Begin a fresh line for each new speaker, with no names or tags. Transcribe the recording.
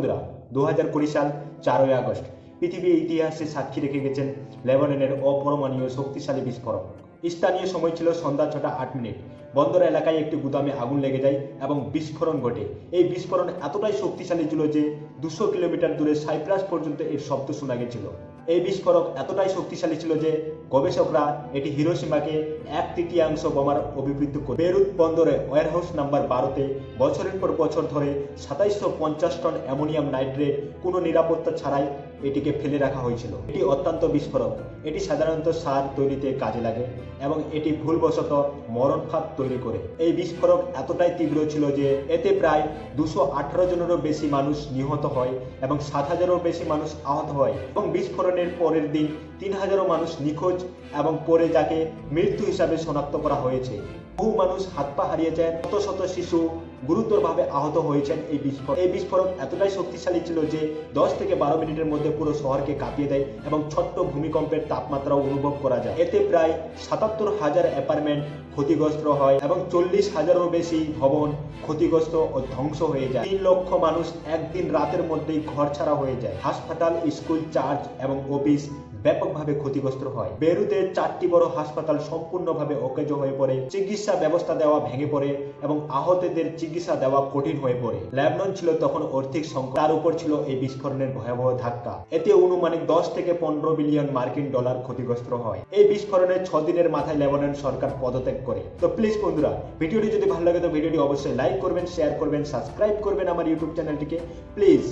বন্ধুরা দু হাজার কুড়ি সাল চারই আগস্ট, পৃথিবীর ইতিহাসে সাক্ষী রেখে গেছেন লেবাননের অপরমাণীয় শক্তিশালী বিস্ফোরণ স্থানীয় সময় ছিল সন্ধ্যা ছটা আট মিনিট। বন্দর এলাকায় একটি গুদামে আগুন লেগে যায় এবং বিস্ফোরণ ঘটে। এই বিস্ফোরণ এতটাই শক্তিশালী ছিল যে দুশো কিলোমিটার দূরে সাইপ্রাস পর্যন্ত এর শব্দ শোনা গেছিল। এই বিস্ফোরক এতটাই শক্তিশালী ছিল যে গবেষকরা এটি হিরোসীমাকে এক তৃতীয়াংশ বোমার অভিবৃদ্ধ করে বেরুত বন্দরে ওয়ারহাউস নাম্বার বারোতে বছরের পর বছর ধরে সাতাইশশো পঞ্চাশ টন অ্যামোনিয়াম নাইট্রেট কোনো নিরাপত্তা ছাড়াই এটিকে ফেলে রাখা হয়েছিল। এটি অত্যন্ত বিস্ফোরক। এটি সাধারণত সার তৈরিতে কাজে লাগে এবং এটি ভুলবশত মরণ ফাঁদ তৈরি করে। এই বিস্ফোরক এতটাই তীব্র ছিল যে এতে প্রায় দুশো আঠারো জনেরও বেশি মানুষ নিহত হয় এবং সাত হাজারেরও বেশি মানুষ আহত হয় এবং বিস্ফোরণের পরের দিন তিন হাজারও মানুষ নিখোঁজ এবং পরে যাকে মৃত্যু হিসাবে শনাক্ত করা হয়েছে। বহু মানুষ হাত পা হারিয়েছেন শত শত শিশু গুরুতরভাবে আহত হয়েছেন এই বিস্ফোরণ। এই বিস্ফোরণ এতটাই শক্তিশালী ছিল যে দশ থেকে বারো মিনিটের মধ্যে পুরো শহরকে কাঁপিয়ে দেয় এবং ছোট্ট ভূমিকম্পের তাপমাত্রাও অনুভব করা যায়। এতে প্রায় সাতাত্তর হাজার অ্যাপার্টমেন্ট ক্ষতিগ্রস্ত হয় এবং চল্লিশ হাজারও বেশি ভবন ক্ষতিগ্রস্ত ও ধ্বংস হয়ে যায়। তিন লক্ষ মানুষ একদিন রাতের মধ্যেই ঘর ছাড়া হয়ে যায়। হাসপাতাল, স্কুল, চার্চ এবং অফিস ব্যাপকভাবে ক্ষতিগ্রস্ত হয়। বেরুতের চারটি বড় হাসপাতাল সম্পূর্ণভাবে অকেজ হয়ে পড়ে, চিকিৎসা ব্যবস্থা দেওয়া ভেঙে পড়ে এবং আহতদের চিকিৎসা দেওয়া কঠিন হয়ে পড়ে। ল্যাবনন ছিল তখন আর্থিক সংকট তার উপর ছিল এই বিস্ফোরণের ভয়াবহ ধাক্কা। এতে অনুমানিক দশ থেকে পনেরো বিলিয়ন মার্কিন ডলার ক্ষতিগ্রস্ত হয়। এই বিস্ফোরণের ছ দিনের মাথায় লেবানন সরকার পদত্যাগ করে। তো প্লিজ বন্ধুরা, ভিডিওটি যদি ভালো লাগে তো ভিডিওটি অবশ্যই লাইক করবেন শেয়ার করবেন সাবস্ক্রাইব করবেন আমার ইউটিউব চ্যানেলটিকে প্লিজ